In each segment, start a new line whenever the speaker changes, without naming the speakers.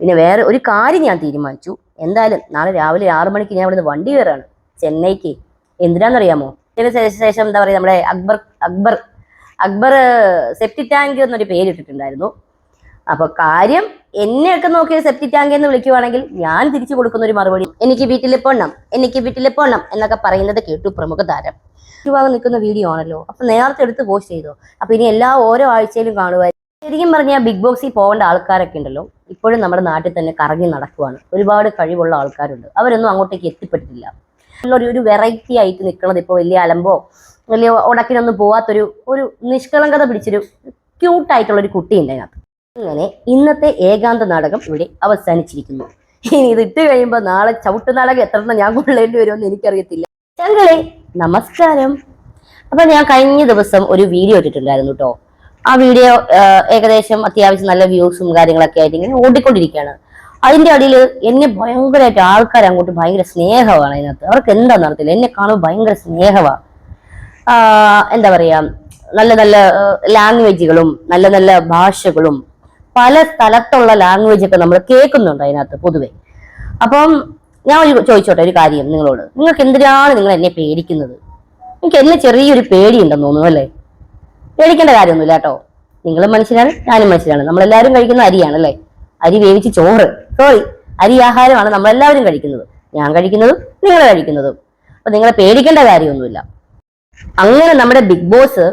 പിന്നെ വേറെ ഒരു കാര്യം ഞാൻ തീരുമാനിച്ചു. എന്തായാലും നാളെ രാവിലെ ആറു മണിക്ക് ഞാൻ ഇവിടുന്ന് വണ്ടി കയറാണ് ചെന്നൈക്ക്. എന്തിനാണെന്നറിയാമോ ശേഷം എന്താ പറയുക നമ്മുടെ അക്ബർ അക്ബർ അക്ബർ സെപ്റ്റി ടാങ്ക് എന്നൊരു പേരിട്ടിട്ടുണ്ടായിരുന്നു. അപ്പൊ കാര്യം എന്നെയൊക്കെ നോക്കിയ സെപ്റ്റി ടാങ്ക് എന്ന് വിളിക്കുവാണെങ്കിൽ ഞാൻ തിരിച്ചു കൊടുക്കുന്ന ഒരു മറുപടി. എനിക്ക് വീട്ടിൽ പോണം എനിക്ക് വീട്ടിൽ പോണം എന്നൊക്കെ പറയുന്നത് കേട്ടു പ്രമുഖ താരം. ഭാഗം നിൽക്കുന്ന വീഡിയോ ആണല്ലോ. അപ്പൊ നേരത്തെ എടുത്ത് പോസ്റ്റ് ചെയ്തു. അപ്പൊ ഇനി എല്ലാ ഓരോ ആഴ്ചയിലും കാണുവാൻ ശരിക്കും പറഞ്ഞാൽ ബിഗ് ബോക്സിൽ പോകേണ്ട ആൾക്കാരൊക്കെ ഉണ്ടല്ലോ. ഇപ്പോഴും നമ്മുടെ നാട്ടിൽ തന്നെ കറങ്ങി നടക്കുവാണ്. ഒരുപാട് കഴിവുള്ള ആൾക്കാരുണ്ട്. അവരൊന്നും അങ്ങോട്ടേക്ക് എത്തിപ്പെട്ടില്ല നല്ലൊരു ഒരു വെറൈറ്റി ആയിട്ട് നിൽക്കുന്നത് ഇപ്പോൾ വലിയ അലമ്പോ വലിയ ഉടക്കിനൊന്നും പോവാത്തൊരു ഒരു നിഷ്കളങ്കത പിടിച്ചൊരു ക്യൂട്ടായിട്ടുള്ള ഒരു കുട്ടിയുണ്ട് അതിനകത്ത്. അങ്ങനെ ഇന്നത്തെ ഏകാന്ത നാടകം ഇവിടെ അവസാനിച്ചിരിക്കുന്നു. ഇനി ഇത് ഇട്ട് കഴിയുമ്പോൾ നാളെ ചവിട്ട് നാടകം എത്ര ഞാൻ കൊള്ളേണ്ടി വരുമെന്ന് എനിക്കറിയത്തില്ല. ചങ്ങളെ നമസ്കാരം. അപ്പൊ ഞാൻ കഴിഞ്ഞ ദിവസം ഒരു വീഡിയോ ഇട്ടിട്ടുണ്ടായിരുന്നു കേട്ടോ ആ വീഡിയോ ഏകദേശം അത്യാവശ്യം നല്ല വ്യൂസും കാര്യങ്ങളൊക്കെ ആയിട്ട് ഇങ്ങനെ ഓടിക്കൊണ്ടിരിക്കുകയാണ്. അതിന്റെ അടിയിൽ എന്നെ ഭയങ്കരമായിട്ട് ആൾക്കാർ അങ്ങോട്ട് ഭയങ്കര സ്നേഹമാണ് അതിനകത്ത്. അവർക്ക് എന്താണെന്ന് അറിയത്തില്ല. എന്നെ കാണുമ്പോൾ ഭയങ്കര സ്നേഹമാണ് എന്താ പറയാ നല്ല നല്ല ലാംഗ്വേജുകളും നല്ല നല്ല ഭാഷകളും പല സ്ഥലത്തുള്ള ലാംഗ്വേജ് ഒക്കെ നമ്മൾ കേൾക്കുന്നുണ്ട് അതിനകത്ത് പൊതുവെ. അപ്പം ഞാൻ ഒരു ചോദിച്ചോട്ടെ ഒരു കാര്യം നിങ്ങളോട്. നിങ്ങൾക്ക് എന്തിനാണ് നിങ്ങൾ എന്നെ പേടിക്കുന്നത്? എനിക്ക് എന്നെ ചെറിയൊരു പേടിയുണ്ടെന്ന് തോന്നുന്നു അല്ലേ? പേടിക്കേണ്ട കാര്യമൊന്നുമില്ല കേട്ടോ. നിങ്ങളും മനുഷ്യരാണ് ഞാനും മനുഷ്യരാണ്. നമ്മളെല്ലാവരും കഴിക്കുന്ന അരിയാണ് അല്ലേ? അരി വേവിച്ച് ചോറ്. സോറി അരി ആഹാരമാണ് നമ്മളെല്ലാവരും കഴിക്കുന്നത്. ഞാൻ കഴിക്കുന്നതും നിങ്ങൾ കഴിക്കുന്നതും. അപ്പൊ നിങ്ങളെ പേടിക്കേണ്ട കാര്യമൊന്നുമില്ല. അങ്ങനെ നമ്മുടെ ബിഗ് ബോസ്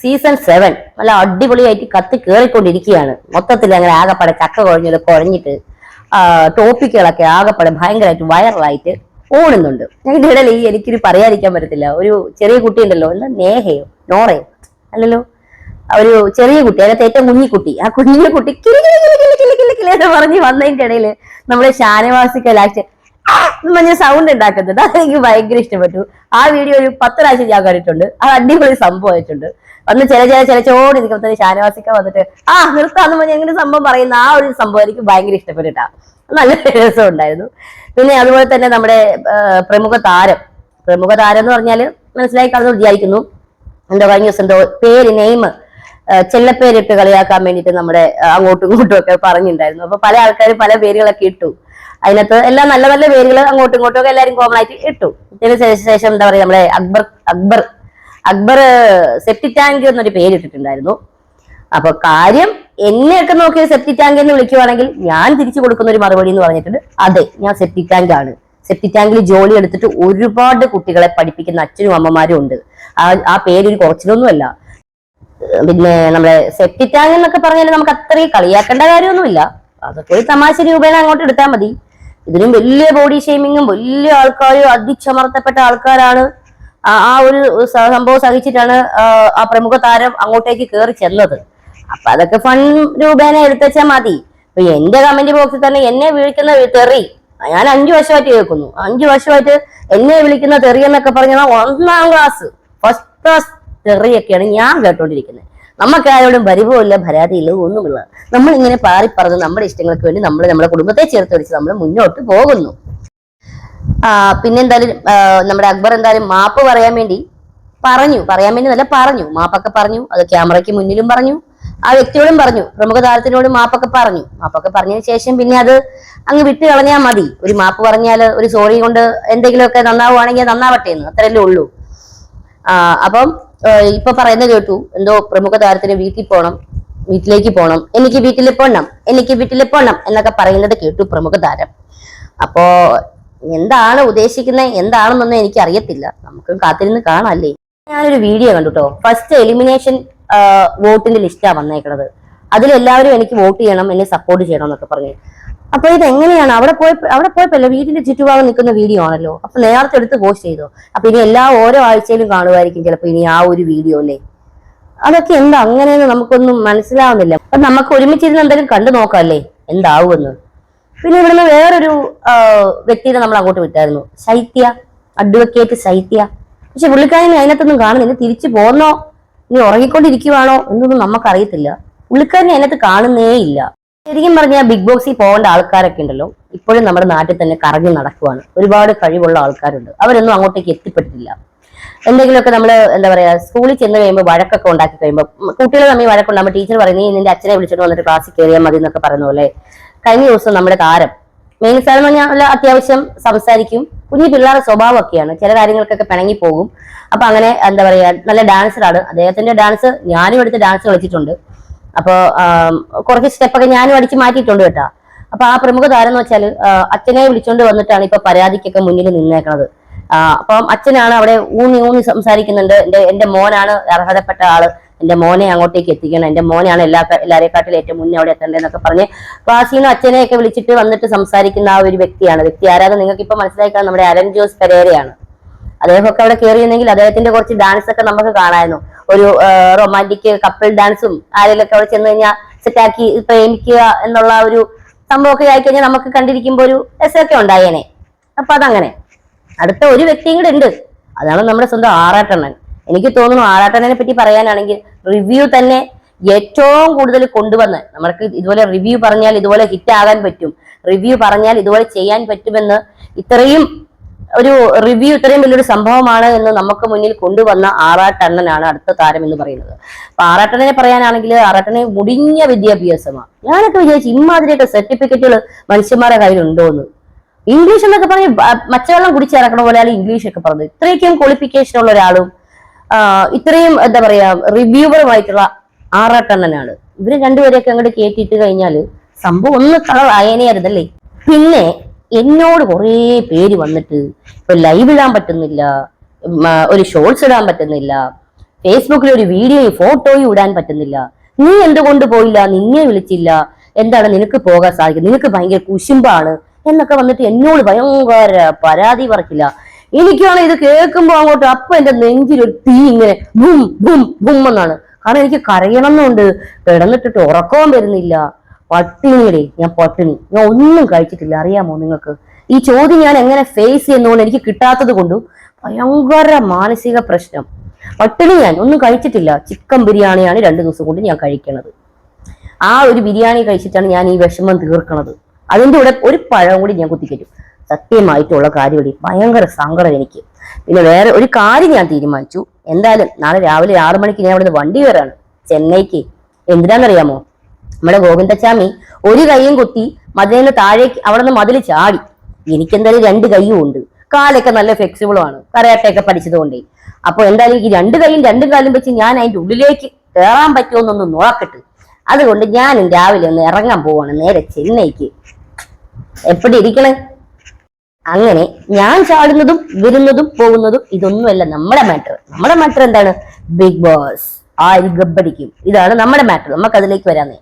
സീസൺ സെവൻ നല്ല അടിപൊളിയായിട്ട് കത്തി കയറിക്കൊണ്ടിരിക്കുകയാണ് മൊത്തത്തിൽ അങ്ങനെ ആകെപ്പാടെ ചക്ക കുഴഞ്ഞത് കുഴഞ്ഞിട്ട് ടോപ്പിക്കുകളൊക്കെ ആകെപ്പാടെ ഭയങ്കരമായിട്ട് വൈറലായിട്ട് ഓടുന്നുണ്ട്. ഈ എനിക്കൊരു പറയാതിരിക്കാൻ പറ്റത്തില്ല. ഒരു ചെറിയ കുട്ടിയുണ്ടല്ലോ എന്താ നേഹയോ നോറയോ? അല്ലല്ലോ? ഒരു ചെറിയ കുട്ടി അതിനകത്ത് ഏറ്റവും കുഞ്ഞിക്കുട്ടി ആ കുഞ്ഞിന്റെ കുട്ടി എന്ന് പറഞ്ഞ് വന്നതിന്റെ ഇടയിൽ നമ്മുടെ ഷാനവാസിക്ക മഞ്ഞ സൗണ്ട് ഉണ്ടാക്കുന്നത്. അതെനിക്ക് ഭയങ്കര ഇഷ്ടപ്പെട്ടു. ആ വീഡിയോ ഒരു പത്ത് പ്രാവശ്യം ഞാൻ കണ്ടിട്ടുണ്ട്. അത് അടിപൊളി സംഭവമായിട്ടുണ്ട് വന്ന് ചില ചില ചില ചോടി നിൽക്കുമ്പോൾ ഷാനവാസിക്ക വന്നിട്ട് ആ നിർത്താന്ന് പറഞ്ഞ എങ്ങനെ സംഭവം പറയുന്ന ആ ഒരു സംഭവം എനിക്ക് ഭയങ്കര ഇഷ്ടപ്പെട്ടിട്ടാ. നല്ല രസം ഉണ്ടായിരുന്നു. പിന്നെ അതുപോലെ തന്നെ നമ്മുടെ പ്രമുഖ താരം. പ്രമുഖ താരം എന്ന് പറഞ്ഞാൽ മനസ്സിലായി കാണുന്നു വിചാരിക്കുന്നു. എന്തോ കഴിഞ്ഞ ദിവസം എന്തോ പേര് നെയിം ചെല്ലപ്പേരിട്ട് കളിയാക്കാൻ വേണ്ടിയിട്ട് നമ്മുടെ അങ്ങോട്ടും ഇങ്ങോട്ടും ഒക്കെ പറഞ്ഞിട്ടുണ്ടായിരുന്നു. അപ്പൊ പല ആൾക്കാർ പല പേരുകളൊക്കെ ഇട്ടു. അതിനകത്ത് എല്ലാം നല്ല നല്ല പേരുകൾ അങ്ങോട്ടും ഇങ്ങോട്ടും ഒക്കെ എല്ലാവരും കോമൺ ആയിട്ട് ഇട്ടു. ഇതിന് ശേഷം എന്താ പറയുക നമ്മുടെ അക്ബർ അക്ബർ അക്ബർ സെപ്റ്റി ടാങ്ക് എന്നൊരു പേരിട്ടിട്ടുണ്ടായിരുന്നു അപ്പൊ കാര്യം എന്നെയൊക്കെ നോക്കി സെപ്റ്റി ടാങ്ക് എന്ന് വിളിക്കുവാണെങ്കിൽ ഞാൻ തിരിച്ചു കൊടുക്കുന്ന ഒരു മറുപടി എന്ന് പറഞ്ഞിട്ടുണ്ട്. അതെ ഞാൻ സെപ്റ്റി ടാങ്ക് ആണ്. സെപ്റ്റി ടാങ്കിൽ ജോലി എടുത്തിട്ട് ഒരുപാട് കുട്ടികളെ പഠിപ്പിക്കുന്ന അച്ഛനും അമ്മമാരും ഉണ്ട്. ആ ആ പേരൊരു കുറച്ചിലൊന്നുമല്ല. പിന്നെ നമ്മുടെ സെപ്റ്റി ടാങ്ക് എന്നൊക്കെ പറഞ്ഞാൽ നമുക്ക് അത്രയും കളിയാക്കേണ്ട കാര്യമൊന്നുമില്ല. അതൊക്കെ ഒരു തമാശ രൂപേണ അങ്ങോട്ട് എടുത്താൽ മതി. ഇതിനും വലിയ ബോഡി ഷെയ്മിങ്ങും വലിയ ആൾക്കാരും അതിച്ചമർത്തപ്പെട്ട ആൾക്കാരാണ്. ആ ഒരു സംഭവം സഹിച്ചിട്ടാണ് ആ, പ്രമുഖ താരം അങ്ങോട്ടേക്ക് കയറി ചെന്നത്. അപ്പൊ അതൊക്കെ ഫൺ രൂപേണ എടുത്തുവെച്ചാൽ മതി. എന്റെ കമന്റ് ബോക്സിൽ തന്നെ എന്നെ വിളിക്കുന്ന തെറി ഞാൻ അഞ്ചു വർഷമായിട്ട് കേൾക്കുന്നു. അഞ്ചു വർഷമായിട്ട് എന്നെ വിളിക്കുന്ന തെറി എന്നൊക്കെ പറഞ്ഞാൽ ഒന്നാം ക്ലാസ് ഫസ്റ്റ് ക്ലാസ് തെറിയൊക്കെയാണ് ഞാൻ കേട്ടോണ്ടിരിക്കുന്നത് നമുക്ക് ആരോടും പരിഭവമില്ല പരാതിയില്ല ഒന്നുമില്ല. നമ്മൾ ഇങ്ങനെ പാറി പറഞ്ഞ് നമ്മുടെ ഇഷ്ടങ്ങൾക്ക് വേണ്ടി നമ്മൾ നമ്മുടെ കുടുംബത്തെ ചേർത്ത് വെച്ച് നമ്മൾ മുന്നോട്ട് പോകുന്നു. ആ, പിന്നെ എന്തായാലും നമ്മുടെ അക്ബർ എന്തായാലും മാപ്പ് പറയാൻ വേണ്ടി പറഞ്ഞു. പറയാൻ വേണ്ടി നല്ല പറഞ്ഞു. മാപ്പൊക്കെ പറഞ്ഞു. അത് ക്യാമറയ്ക്ക് മുന്നിലും പറഞ്ഞു. ആ വ്യക്തിയോടും പറഞ്ഞു. പ്രമുഖ താരത്തിനോടും മാപ്പൊക്കെ പറഞ്ഞു. മാപ്പൊക്കെ പറഞ്ഞതിന് ശേഷം പിന്നെ അത് അങ്ങ് വിട്ടു കളഞ്ഞാൽ മതി. ഒരു മാപ്പ് പറഞ്ഞാൽ ഒരു സോറി കൊണ്ട് എന്തെങ്കിലുമൊക്കെ നന്നാവുകയാണെങ്കിൽ നന്നാവട്ടെ എന്ന്. അത്രയല്ലേ ഉള്ളൂ. അപ്പം ഇപ്പൊ പറയുന്നത് കേട്ടു. എന്തോ പ്രമുഖ താരത്തിന് വീട്ടിൽ പോണം വീട്ടിലേക്ക് പോകണം എനിക്ക് വീട്ടിൽ പോണം എനിക്ക് വീട്ടിൽ പോണം എന്നൊക്കെ പറയുന്നത് കേട്ടു പ്രമുഖ താരം അപ്പോ എന്താണ് ഉദ്ദേശിക്കുന്നത്? എന്താണെന്നൊന്നും എനിക്ക് അറിയത്തില്ല നമുക്ക് കാത്തിരുന്ന് കാണാല്ലേ ഞാനൊരു വീഡിയോ കണ്ടു കേട്ടോ ഫസ്റ്റ് എലിമിനേഷൻ വോട്ടിന്റെ ലിസ്റ്റാ വന്നേക്കണത്. അതിലെല്ലാവരും എനിക്ക് വോട്ട് ചെയ്യണം എന്നെ സപ്പോർട്ട് ചെയ്യണം എന്നൊക്കെ പറഞ്ഞു. അപ്പൊ ഇത് എങ്ങനെയാണ് അവിടെ പോയി അവിടെ പോയപ്പോ വീടിന്റെ ചുറ്റുഭാഗം നിൽക്കുന്ന വീഡിയോ ആണല്ലോ. അപ്പൊ നേരത്തെ എടുത്ത് പോസ്റ്റ് ചെയ്തോ? അപ്പൊ ഇനി എല്ലാ ഓരോ ആഴ്ചയിലും കാണുമായിരിക്കും ചിലപ്പോ ഇനി ആ ഒരു വീഡിയോ അല്ലേ അതൊക്കെ എന്താ അങ്ങനെയെന്ന് നമുക്കൊന്നും മനസ്സിലാവുന്നില്ല. അപ്പൊ നമുക്ക് ഒരുമിച്ചിരുന്ന് എന്തെങ്കിലും കണ്ടു നോക്കാല്ലേ? എന്താവുമെന്ന്. പിന്നെ ഇവിടുന്ന് വേറൊരു വ്യക്തിയെ നമ്മൾ അങ്ങോട്ട് വിട്ടായിരുന്നു. ശൈത്യ അഡ്വക്കേറ്റ് ശൈത്യ പക്ഷെ പുള്ളിക്കാരൻ അതിനകത്തൊന്നും കാണുന്നില്ല. തിരിച്ചു പോന്നോ? ഇനി ഉറങ്ങിക്കൊണ്ടിരിക്കുവാണോ? എന്നൊന്നും നമുക്കറിയത്തില്ല. പുള്ളിക്കാരനെ അതിനകത്ത് കാണുന്നേ ഇല്ല ശരിക്കും പറഞ്ഞാൽ ബിഗ് ബോക്സിൽ പോകേണ്ട ആൾക്കാരൊക്കെ ഉണ്ടല്ലോ. ഇപ്പോഴും നമ്മുടെ നാട്ടിൽ തന്നെ കറങ്ങി നടക്കുവാണ്. ഒരുപാട് കഴിവുള്ള ആൾക്കാരുണ്ട്. അവരൊന്നും അങ്ങോട്ടേക്ക് എത്തിപ്പെട്ടിട്ടില്ല. എന്തെങ്കിലുമൊക്കെ നമ്മൾ എന്താ പറയാ സ്കൂളിൽ ചെന്ന് കഴിയുമ്പോൾ വഴക്കൊക്കെ ഉണ്ടാക്കി കഴിയുമ്പോൾ കുട്ടികൾ തമ്മിൽ വഴക്കുണ്ടാകുമ്പോൾ ടീച്ചർ പറയും നീ നിന്റെ അച്ഛനെ വിളിച്ചിട്ട് വന്നിട്ട് ക്ലാസ്സിൽ കയറിയാൽ മതി എന്നൊക്കെ പറയുന്ന പോലെ കഴിഞ്ഞ ദിവസം നമ്മുടെ താരം മെയിൻ താരം എന്ന് അത്യാവശ്യം സംസാരിക്കും. കുഞ്ഞു പിള്ളേരുടെ സ്വഭാവമൊക്കെയാണ്. ചില കാര്യങ്ങൾക്കൊക്കെ പിണങ്ങി പോകും. അപ്പൊ അങ്ങനെ എന്താ പറയാ നല്ല ഡാൻസറാണ്. അദ്ദേഹത്തിന്റെ ഡാൻസ് ഞാനും എടുത്ത് ഡാൻസ് കളിച്ചിട്ടുണ്ട്. അപ്പോ കുറച്ച് സ്റ്റെപ്പൊക്കെ ഞാനും അടിച്ച് മാറ്റിയിട്ടുണ്ട് കേട്ടോ. അപ്പൊ ആ പ്രമുഖ താരം എന്ന് വെച്ചാൽ അച്ഛനെ വിളിച്ചോണ്ട് വന്നിട്ടാണ് ഇപ്പൊ പരാതിക്കൊക്കെ മുന്നിൽ നിന്നേക്കണത്. അപ്പം അച്ഛനാണ് അവിടെ ഊന്നി ഊന്നി സംസാരിക്കുന്നുണ്ട്. എന്റെ എന്റെ മോനാണ് അർഹതപ്പെട്ട ആൾ. എന്റെ മോനെ അങ്ങോട്ടേക്ക് എത്തിക്കണം. എന്റെ മോനെയാണ് എല്ലാ എല്ലാരെക്കാട്ടിലും ഏറ്റവും മുന്നേ അവിടെ എത്തേണ്ടതെന്നൊക്കെ പറഞ്ഞ് ക്ലാസ്സിൽ നിന്ന് അച്ഛനെയൊക്കെ വിളിച്ചിട്ട് വന്നിട്ട് സംസാരിക്കുന്ന ആ ഒരു വ്യക്തിയാണ്. വ്യക്തി ആരാധന നിങ്ങൾക്ക് ഇപ്പൊ മനസ്സിലാക്കാൻ നമ്മുടെ അരൺ ജോസ് പെരേരയാണ്. അദ്ദേഹമൊക്കെ അവിടെ കയറിയിരുന്നെങ്കിൽ അദ്ദേഹത്തിന്റെ കുറച്ച് ഡാൻസ് ഒക്കെ നമുക്ക് കാണാമായിരുന്നു. ഒരു റൊമാന്റിക് കപ്പിൾ ഡാൻസും ആരെങ്കിലൊക്കെ അവിടെ ചെന്ന് കഴിഞ്ഞാൽ സെറ്റാക്കി പ്രേമിക്കുക എന്നുള്ള ഒരു സംഭവമൊക്കെ ആയിക്കഴിഞ്ഞാൽ നമുക്ക് കണ്ടിരിക്കുമ്പോൾ ഒരു രസമൊക്കെ ഉണ്ടായേനെ. അപ്പൊ അതങ്ങനെ. അടുത്ത ഒരു വ്യക്തിയും കൂടെ ഉണ്ട്. അതാണ് നമ്മുടെ സ്വന്തം ആറാട്ടണ്ണൻ. എനിക്ക് തോന്നുന്നു ആറാട്ടനെ പറ്റി പറയാനാണെങ്കിൽ റിവ്യൂ തന്നെ ഏറ്റവും കൂടുതൽ കൊണ്ടുവന്ന് നമ്മൾക്ക് ഇതുപോലെ റിവ്യൂ പറഞ്ഞാൽ ഇതുപോലെ ഹിറ്റ് ആകാൻ പറ്റും. റിവ്യൂ പറഞ്ഞാൽ ഇതുപോലെ ചെയ്യാൻ പറ്റുമെന്ന് ഇത്രയും ഒരു റിവ്യൂ ഇത്രയും വലിയൊരു സംഭവമാണ് എന്ന് നമുക്ക് മുന്നിൽ കൊണ്ടുവന്ന ആറാട്ടണ്ണനാണ് അടുത്ത താരം എന്ന് പറയുന്നത്. അപ്പൊ ആറാട്ടണ്ണനെ പറയാനാണെങ്കിൽ ആറാട്ടനെ മുടിഞ്ഞ വിദ്യാഭ്യാസമാണ് ഞാനൊക്കെ വിചാരിച്ചു ഇമാതിരിയൊക്കെ സർട്ടിഫിക്കറ്റുകൾ മനുഷ്യന്മാരുടെ കയ്യിലുണ്ടോ എന്ന് ഇംഗ്ലീഷ് എന്നൊക്കെ പറഞ്ഞ് മച്ചവെള്ളം കുടിച്ചിറക്കണ പോലെയാണ് ഇംഗ്ലീഷ് ഒക്കെ പറഞ്ഞത് ഇത്രയ്ക്കും ക്വാളിഫിക്കേഷൻ ഉള്ള ഒരാളും ഇത്രയും എന്താ പറയാ റിവ്യൂവറുമായിട്ടുള്ള ആറാട്ടണ്ണനാണ് ഇവർ രണ്ടുപേരെയൊക്കെ അങ്ങോട്ട് കേട്ടിട്ട് കഴിഞ്ഞാൽ സംഭവം ഒന്ന് കളറായനെയായിരുന്നല്ലേ പിന്നെ എന്നോട് കുറേ പേര് വന്നിട്ട് ഇപ്പൊ ലൈവ് ഇടാൻ പറ്റുന്നില്ല ഒരു ഷോർട്സ് ഇടാൻ പറ്റുന്നില്ല ഫേസ്ബുക്കിൽ ഒരു വീഡിയോയും ഫോട്ടോയും ഇടാൻ പറ്റുന്നില്ല. നീ എന്തുകൊണ്ട് പോയില്ല? നിന്നെ വിളിച്ചില്ല. എന്താണ് നിനക്ക് പോകാൻ സാധിക്കും നിനക്ക് ഭയങ്കര കുശുമ്പാണ് എന്നൊക്കെ വന്നിട്ട് എന്നോട് ഭയങ്കര പരാതി പറക്കില്ല. എനിക്കാണ് ഇത് കേൾക്കുമ്പോൾ അങ്ങോട്ട് അപ്പൊ എന്റെ നെഞ്ചിലൊരു തീ ഇങ്ങനെ ബും ബും ബും എന്നാണ്. കാരണം എനിക്ക് കരയണം എന്നുണ്ട് കിടന്നിട്ടിട്ട് ഉറക്കവും വരുന്നില്ല. പട്ടിണിയുടെ ഞാൻ പട്ടിണി. ഞാൻ ഒന്നും കഴിച്ചിട്ടില്ല. അറിയാമോ നിങ്ങൾക്ക്? ഈ ചോദ്യം ഞാൻ എങ്ങനെ ഫേസ് ചെയ്യുന്നതുകൊണ്ട് എനിക്ക് കിട്ടാത്തത് കൊണ്ടും ഭയങ്കര മാനസിക പ്രശ്നം. പട്ടിണി ഞാൻ ഒന്നും കഴിച്ചിട്ടില്ല. ചിക്കൻ ബിരിയാണിയാണ് രണ്ടു ദിവസം കൊണ്ട് ഞാൻ കഴിക്കണത്. ആ ഒരു ബിരിയാണി കഴിച്ചിട്ടാണ് ഞാൻ ഈ വിഷമം തീർക്കണത്. അതിന്റെ കൂടെ ഒരു പഴം കൂടി ഞാൻ കുത്തിക്കറ്റും സത്യമായിട്ടുള്ള കാര്യമടി ഭയങ്കര സങ്കടം എനിക്ക്. പിന്നെ വേറെ ഒരു കാര്യം ഞാൻ തീരുമാനിച്ചു. എന്തായാലും നാളെ രാവിലെ ആറു മണിക്ക് ഞാൻ അവിടെ വണ്ടി കയറാണ്. ചെന്നൈക്ക്. എന്തിനാണെന്നറിയാമോ നമ്മുടെ ഗോവിന്ദച്ചാമി ഒരു കൈയും കുത്തി മതിലിന് താഴേക്ക് അവിടെ നിന്ന് മതിൽ ചാടി. എനിക്കെന്തായാലും രണ്ട് കൈയും ഉണ്ട്. കാലൊക്കെ നല്ല ഫ്ലെക്സിബിളാണ് കരയാട്ടയൊക്കെ പഠിച്ചതുകൊണ്ടേ. അപ്പൊ എന്തായാലും ഈ രണ്ട് കൈയും രണ്ടും കാലും വെച്ച് ഞാൻ അതിന്റെ ഉള്ളിലേക്ക് കയറാൻ പറ്റുമോന്നൊന്ന് നോക്കട്ടെ. അതുകൊണ്ട് ഞാനും രാവിലെ ഒന്ന് ഇറങ്ങാൻ പോവാണ്. നേരെ ചെന്നൈക്ക്. എപ്പടി ഇരിക്കണേ? അങ്ങനെ ഞാൻ ചാടുന്നതും വരുന്നതും പോകുന്നതും ഇതൊന്നുമല്ല നമ്മുടെ മാറ്റർ നമ്മുടെ മാറ്റർ എന്താണ്? ബിഗ് ബോസ് ആര് ഗബ്ബടിക്കും? ഇതാണ് നമ്മുടെ മാറ്റർ നമുക്ക് അതിലേക്ക് വരാന്നേ.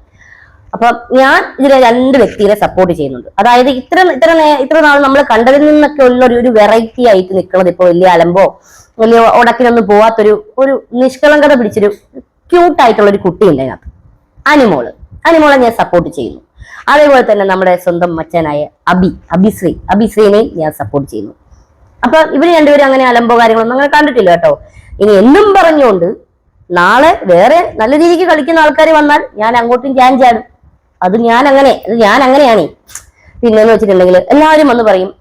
അപ്പൊ ഞാൻ ഇതിലെ രണ്ട് വ്യക്തികളെ സപ്പോർട്ട് ചെയ്യുന്നുണ്ട്. അതായത് ഇത്ര ഇത്ര ഇത്ര നാൾ നമ്മൾ കണ്ടതിൽ നിന്നൊക്കെ ഉള്ള ഒരു വെറൈറ്റി ആയിട്ട് നിൽക്കുന്നത് ഇപ്പൊ വലിയ അലമ്പോ വലിയ ഉടക്കിനൊന്നും പോവാത്തൊരു ഒരു നിഷ്കളങ്കത പിടിച്ചൊരു ക്യൂട്ടായിട്ടുള്ള ഒരു കുട്ടിയുണ്ട് അതിനകത്ത്. അനിമോൾ. അനിമോളെ ഞാൻ സപ്പോർട്ട് ചെയ്യുന്നു. അതേപോലെ തന്നെ നമ്മുടെ സ്വന്തം മച്ചനായ അബി അബിശ്രീ. അബിശ്രീനെയും ഞാൻ സപ്പോർട്ട് ചെയ്യുന്നു. അപ്പൊ ഇവർ രണ്ടുപേരും അങ്ങനെ അലമ്പോ കാര്യങ്ങളൊന്നും അങ്ങനെ കണ്ടിട്ടില്ല കേട്ടോ. ഇനി എന്നും പറഞ്ഞുകൊണ്ട് നാളെ വേറെ നല്ല രീതിക്ക് കളിക്കുന്ന ആൾക്കാർ വന്നാൽ ഞാൻ അങ്ങോട്ടും ഞാൻ ചാടും. അത് ഞാൻ അങ്ങനെ അത് ഞാൻ അങ്ങനെയാണേ പിന്നെന്ന് വെച്ചിട്ടുണ്ടെങ്കിൽ എല്ലാവരും വന്ന് പറയും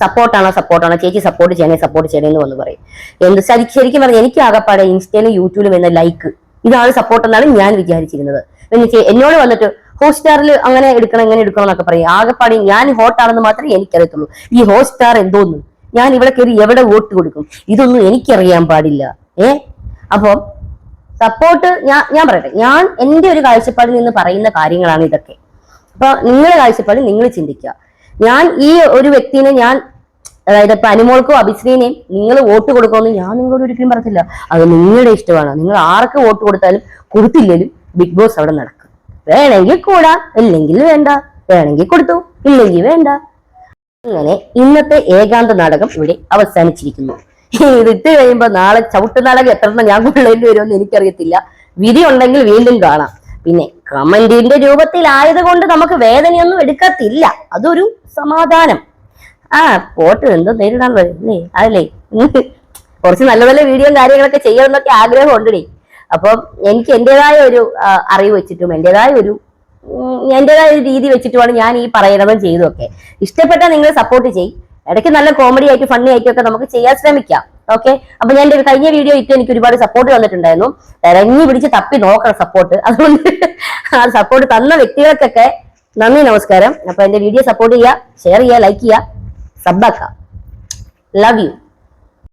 സപ്പോർട്ടാണോ സപ്പോർട്ടാണോ ചേച്ചി സപ്പോർട്ട് ചെയ്യണേ സപ്പോർട്ട് ചെയ്യണേ എന്ന് വന്ന് പറയും. എന്ത് ശരി- ശരിക്കും പറഞ്ഞാൽ എനിക്ക് ആകപ്പാടെ ഇൻസ്റ്റയിലും യൂട്യൂബിലും എന്ന ലൈക്ക് ഇതാണ് സപ്പോർട്ട് എന്നാണ് ഞാൻ വിചാരിച്ചിരുന്നത്. എന്നോട് വന്നിട്ട് ഹോട്ട്സ്റ്റാറിൽ അങ്ങനെ എടുക്കണം എങ്ങനെ എടുക്കണം എന്നൊക്കെ പറയും. ആകെപ്പാടി ഞാൻ ഹോട്ടാണെന്ന് മാത്രമേ എനിക്കറിയത്തുള്ളൂ. ഈ ഹോട്ട്സ്റ്റാർ എന്തോന്ന്? ഞാൻ ഇവിടെ കയറി എവിടെ വോട്ട് കൊടുക്കും? ഇതൊന്നും എനിക്കറിയാൻ പാടില്ല. ഏ? അപ്പം സപ്പോർട്ട് ഞാൻ ഞാൻ പറയട്ടെ. ഞാൻ എന്റെ ഒരു കാഴ്ചപ്പാടിൽ നിന്ന് പറയുന്ന കാര്യങ്ങളാണ് ഇതൊക്കെ. അപ്പൊ നിങ്ങളുടെ കാഴ്ചപ്പാടിൽ നിങ്ങൾ ചിന്തിക്കുക. ഞാൻ ഈ ഒരു വ്യക്തിനെ ഞാൻ അതായത് ഇപ്പൊ അനുമോൾക്കോ അഭിശ്രീനെയും നിങ്ങൾ വോട്ട് കൊടുക്കുമെന്ന് ഞാൻ നിങ്ങളോട് ഒരിക്കലും പറഞ്ഞില്ല അത് നിങ്ങളുടെ ഇഷ്ടമാണ്. നിങ്ങൾ ആർക്ക് വോട്ട് കൊടുത്താലും കൊടുത്തില്ലെങ്കിലും ബിഗ് ബോസ് അവിടെ നടക്കും. വേണമെങ്കിൽ കൂടാം ഇല്ലെങ്കിൽ വേണ്ട. വേണമെങ്കിൽ കൊടുത്തു ഇല്ലെങ്കിൽ വേണ്ട. അങ്ങനെ ഇന്നത്തെ ഏകാന്ത നാടകം ഇവിടെ അവസാനിച്ചിരിക്കുന്നു. ഇതിട്ട് കഴിയുമ്പോ നാളെ ചവിട്ട് നാടകം എത്ര ഞാൻ കൊള്ളേണ്ടി വരുമെന്ന് എനിക്കറിയത്തില്ല. വിധി ഉണ്ടെങ്കിൽ വീണ്ടും കാണാം. പിന്നെ കമന്റിന്റെ രൂപത്തിലായത് കൊണ്ട് നമുക്ക് വേദനയൊന്നും എടുക്കത്തില്ല. അതൊരു സമാധാനം. ആ പോട്ട് എന്തോ നേരിടാൻ അല്ലേ? അതല്ലേ കുറച്ച് നല്ല നല്ല വീഡിയോയും കാര്യങ്ങളൊക്കെ ചെയ്യണമെന്നൊക്കെ ആഗ്രഹം ഉണ്ടേ അപ്പം എനിക്ക് എന്റെതായ ഒരു അറിവ് വെച്ചിട്ടും എന്റെതായ ഒരു എന്റെതായ ഒരു രീതി വെച്ചിട്ടുമാണ് ഞാൻ ഈ പറയുന്നതും ചെയ്തതൊക്കെ. ഇഷ്ടപ്പെട്ടാൽ നിങ്ങൾ സപ്പോർട്ട് ചെയ്യും. ഇടയ്ക്ക് നല്ല കോമഡി ആയിട്ട് ഫണ്ണി ആയിട്ടും ഒക്കെ നമുക്ക് ചെയ്യാൻ ശ്രമിക്കാം. ഓക്കെ അപ്പൊ ഞാൻ എന്റെ കഴിഞ്ഞ വീഡിയോ ഇട്ട് എനിക്ക് ഒരുപാട് സപ്പോർട്ട് തന്നിട്ടുണ്ടായിരുന്നു തിരഞ്ഞു പിടിച്ച് തപ്പി നോക്കണം സപ്പോർട്ട് അതുകൊണ്ട് ആ സപ്പോർട്ട് തന്ന വ്യക്തികൾക്കൊക്കെ നന്ദി നമസ്കാരം. അപ്പൊ എന്റെ വീഡിയോ സപ്പോർട്ട് ചെയ്യുക ഷെയർ ചെയ്യുക ലൈക്ക് ചെയ്യുക സബ്ബാക്കുക ലവ് യു